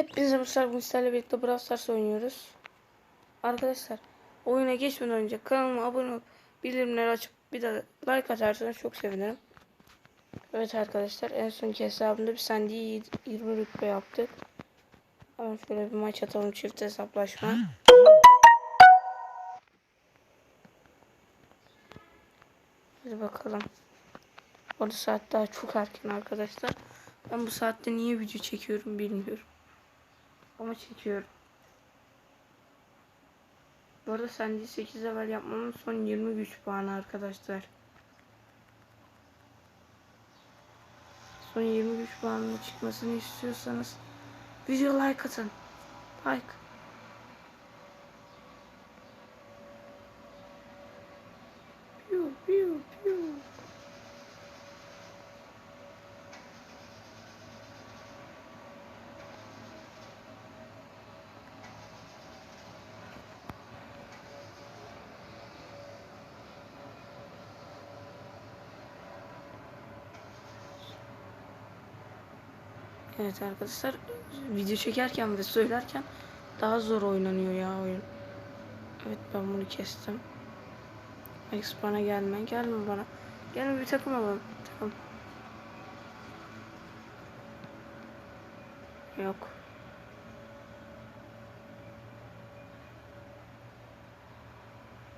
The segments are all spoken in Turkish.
Hepinize merhaba sizlerle birlikte Brawl Stars oynuyoruz. Arkadaşlar oyuna geçmeden önce kanalıma abone olup bildirimleri açıp bir de like atarsanız çok sevinirim. Evet arkadaşlar en sonki hesabımda bir Sandy'yi 20 rütbe yaptık. Hemen şöyle bir maç atalım çift hesaplaşma. Hadi bakalım. Orada saat daha çok erken arkadaşlar. Ben bu saatte niye video çekiyorum bilmiyorum. Ama çekiyorum. Bu arada Sandy 8 level yapmamın son 20 güç puanı arkadaşlar. Son 20 güç puanının çıkmasını istiyorsanız video like atın. Like. Evet arkadaşlar video çekerken ve söylerken daha zor oynanıyor ya oyun. Evet ben bunu kestim. Alex bana gelme gelme bana. Gelme bir takım alalım. Takım. Yok.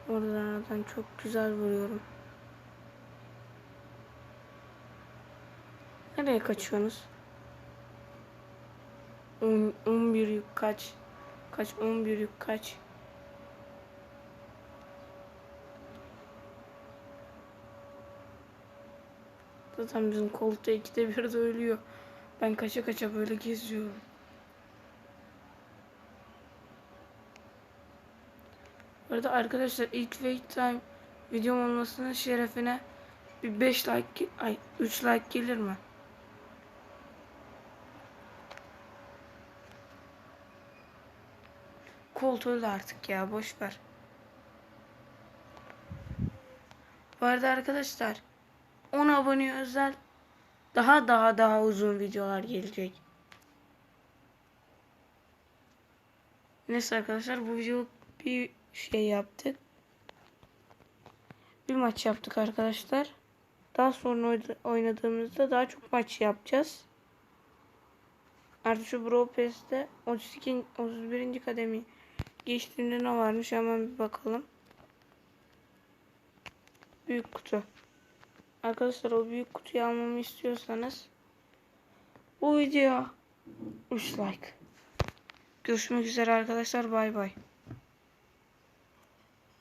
Oradan çok güzel vuruyorum. Nereye kaçıyorsunuz? 10, 11 yük kaç? Kaç 11 yük kaç? Zaten bizim koltuğu ikide bir de ölüyor. Ben kaça kaça böyle geziyorum. Bu arada arkadaşlar ilk wait time videom olmasının şerefine bir 5 like ay 3 like gelir mi? Colt öldü artık ya boş ver. Bu arada arkadaşlar 10 abone özel daha daha daha uzun videolar gelecek. Neyse arkadaşlar bu video bir şey yaptık. Bir maç yaptık arkadaşlar. Daha sonra oynadığımızda daha çok maç yapacağız. Artık şu Brawl Pass'te 32 31. kademi geçtiğinde ne varmış hemen bir bakalım. Büyük kutu. Arkadaşlar o büyük kutuyu almamı istiyorsanız bu video 3 like. Görüşmek üzere arkadaşlar bay bay.